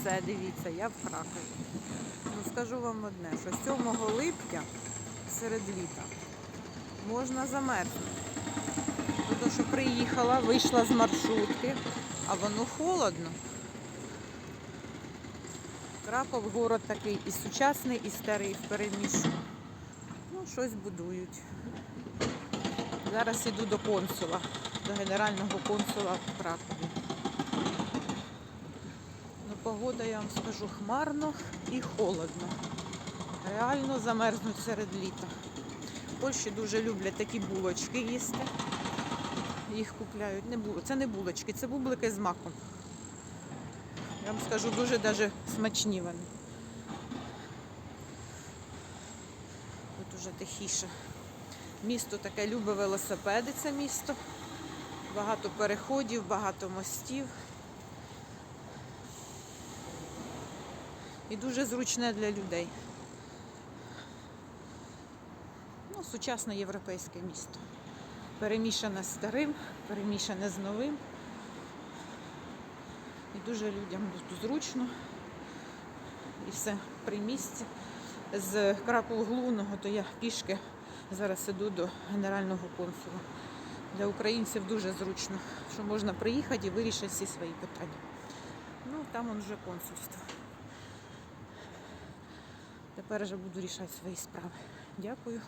все, дивіться, я в Кракові. Ну скажу вам одне, що 7 липня серед літа можна замерзнути. Тому що приїхала, вийшла з маршрутки, а воно холодно. Краков город такий і сучасний, і старий в переміжку. Ну, щось будують. Зараз іду до консула, до генерального консула в Кракові. Погода, я вам скажу, хмарно і холодно. Реально замерзнуть серед літа. В Польщі дуже люблять такі булочки їсти. Їх купляють. Не було. Це не булочки, це бублики з маком. Я вам скажу, дуже даже смачні вони. Тут уже тихіше. Місто таке любить велосипеди, це місто. Багато переходів, багато мостів. І дуже зручне для людей. Ну, сучасне європейське місто. Перемішане з старим, перемішане з новим. І дуже людям тут зручно. І все при місці. З Кракова Глуного, то я пішки зараз іду до генерального консула. Для українців дуже зручно, що можна приїхати і вирішити всі свої питання. Ну, там он вже консульство. Тепер вже буду рішати свої справи. Дякую.